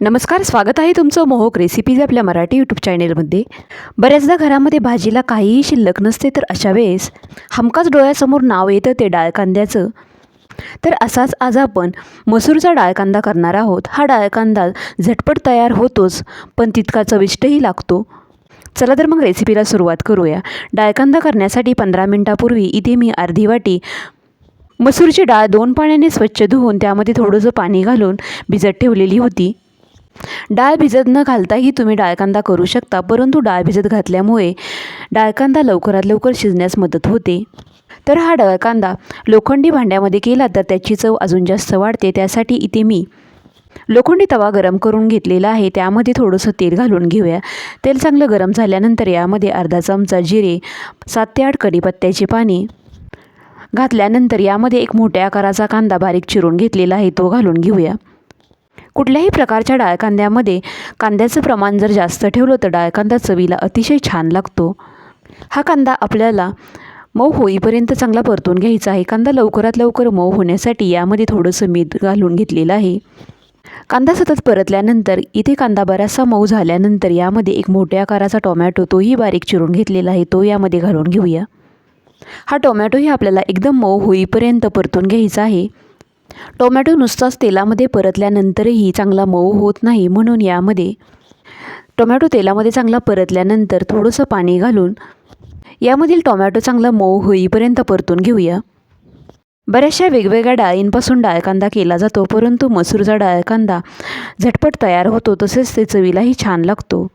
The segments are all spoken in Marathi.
नमस्कार स्वागत आहे तुमचं मोहक रेसिपीज आपल्या मराठी यूट्यूब चॅनेलमध्ये बऱ्याचदा घरामध्ये भाजीला काहीही शिल्लक नसते तर अशा वेळेस हमखास डोळ्यासमोर नाव येतं ते डाळ कांद्याचं तर असाच आज आपण मसूरचा डाळकांदा करणार आहोत. हा डाळकांदा झटपट तयार होतोच पण तितका चविष्टही लागतो. चला तर मग रेसिपीला सुरुवात करूया. डाळकांदा करण्यासाठी पंधरा मिनटापूर्वी इथे मी अर्धी वाटी मसूरची डाळ दोन पाण्याने स्वच्छ धुवून त्यामध्ये थोडंसं पाणी घालून भिजत ठेवलेली होती. डाळ भिजत न घालताही तुम्ही डाळकांदा करू शकता परंतु डाळ भिजत घातल्यामुळे डाळकांदा लवकरात लवकर शिजण्यास मदत होते. तर हा डाळकांदा लोखंडी भांड्यामध्ये केला तर त्याची चव अजून जास्त वाढते. त्यासाठी इथे मी लोखंडी तवा गरम करून घेतलेला आहे. त्यामध्ये थोडंसं तेल घालून घेऊया. तेल चांगलं गरम झाल्यानंतर यामध्ये अर्धा चमचा जिरे सात ते आठ कढीपत्त्याचे पाणी घातल्यानंतर यामध्ये एक मोठ्या आकाराचा कांदा बारीक चिरून घेतलेला आहे. तो घालून घेऊया. कुठल्याही प्रकारच्या डाळकांद्यामध्ये कांद्याचं प्रमाण जर जास्त ठेवलं तर डाळकांदा चवीला अतिशय छान लागतो. हा कांदा आपल्याला मऊ होईपर्यंत चांगला परतून घ्यायचा आहे. कांदा लवकरात लवकर मऊ होण्यासाठी यामध्ये थोडंसं मीठ घालून घेतलेलं आहे. कांदा सतत परतल्यानंतर इथे कांदा बराचसा मऊ झाल्यानंतर यामध्ये एक मोठ्या आकाराचा टोमॅटो तोही बारीक चिरून घेतलेला आहे. तो यामध्ये घालून घेऊया. हा टोमॅटोही आपल्याला एकदम मऊ होईपर्यंत परतून घ्यायचा आहे. टोमॅटो नुसताच तेलामध्ये परतल्यानंतरही चांगला मऊ होत नाही म्हणून यामध्ये टोमॅटो तेलामध्ये चांगला परतल्यानंतर थोडंसं पाणी घालून यामधील टोमॅटो चांगला मऊ होईपर्यंत परतून घेऊया. बऱ्याचशा वेगवेगळ्या डाळींपासून डाळकांदा केला जातो परंतु मसूरचा डाळकांदा झटपट तयार होतो तसेच ते चवीलाही छान लागतो.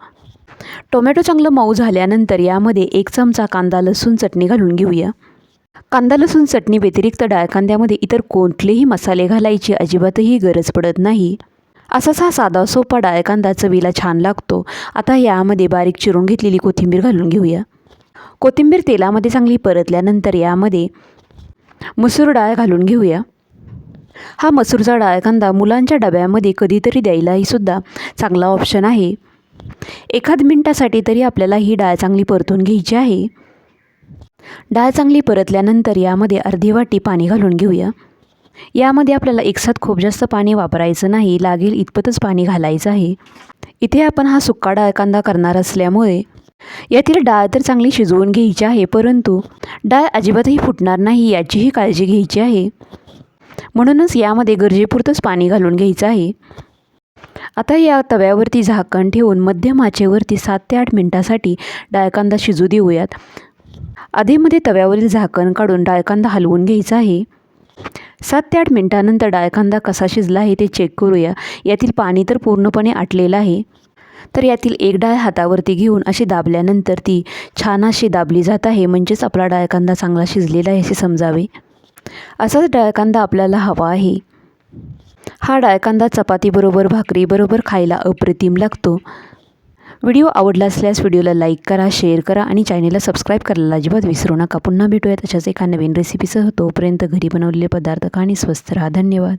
टोमॅटो चांगलं मऊ झाल्यानंतर यामध्ये एक चमचा कांदा लसूण चटणी घालून घेऊया. कांदा लसूण चटणी व्यतिरिक्त डाळ कांद्यामध्ये इतर कोणतेही मसाले घालायची अजिबातही गरज पडत नाही. असाच हा साधा सोपा डाळ कांदा चवीला छान लागतो. आता यामध्ये बारीक चिरून घेतलेली कोथिंबीर घालून घेऊया. कोथिंबीर तेलामध्ये चांगली परतल्यानंतर यामध्ये मसूर डाळ घालून घेऊया. हा मसूरचा डाळ कांदा मुलांच्या डब्यामध्ये कधीतरी द्यायलाही सुद्धा चांगला ऑप्शन आहे. एखाद मिनटासाठी तरी आपल्याला ही डाळ चांगली परतून घ्यायची आहे. डाळ चांगली परतल्यानंतर यामध्ये अर्धी वाटी पाणी घालून घेऊया. यामध्ये आपल्याला एकसाथ खूप जास्त पाणी वापरायचं नाही लागेल इतपतच पाणी घालायचं आहे. इथे आपण हा सुक्का डाळ कांदा करणार असल्यामुळे यातील डाळ तर चांगली शिजवून घ्यायची आहे परंतु डाळ अजिबातही फुटणार नाही याचीही काळजी घ्यायची आहे. म्हणूनच यामध्ये गरजेपुरतंच पाणी घालून घ्यायचं आहे. आता या तव्यावरती झाकण ठेवून मध्यम आचेवरती सात ते आठ मिनटासाठी डाळकांदा शिजू देऊयात. आधीमध्ये तव्यावरील झाकण काढून डाळकांदा हलवून घ्यायचा आहे. सात ते आठ मिनटानंतर डाळकांदा कसा शिजला आहे ते चेक करूया. यातील पाणी तर पूर्णपणे आटलेलं आहे. तर यातील एक डाळ हातावरती घेऊन अशी दाबल्यानंतर ती छान अशी दाबली जात आहे म्हणजेच आपला डाळकांदा चांगला शिजलेला आहे असे समजावे. असाच डाळकांदा आपल्याला हवा आहे. हा डाळकांदा चपातीबरोबर भाकरीबरोबर खायला अप्रतिम लागतो. व्हिडिओ आवडला असल्यास व्हिडिओला लाईक करा शेअर करा आणि चॅनेलला सबस्क्राईब करायला अजिबात विसरू नका. पुन्हा भेटूयात अशाच एका नवीन रेसिपीसह तोपर्यंत घरी बनवलेले पदार्थ खा आणि स्वस्त राहा. धन्यवाद.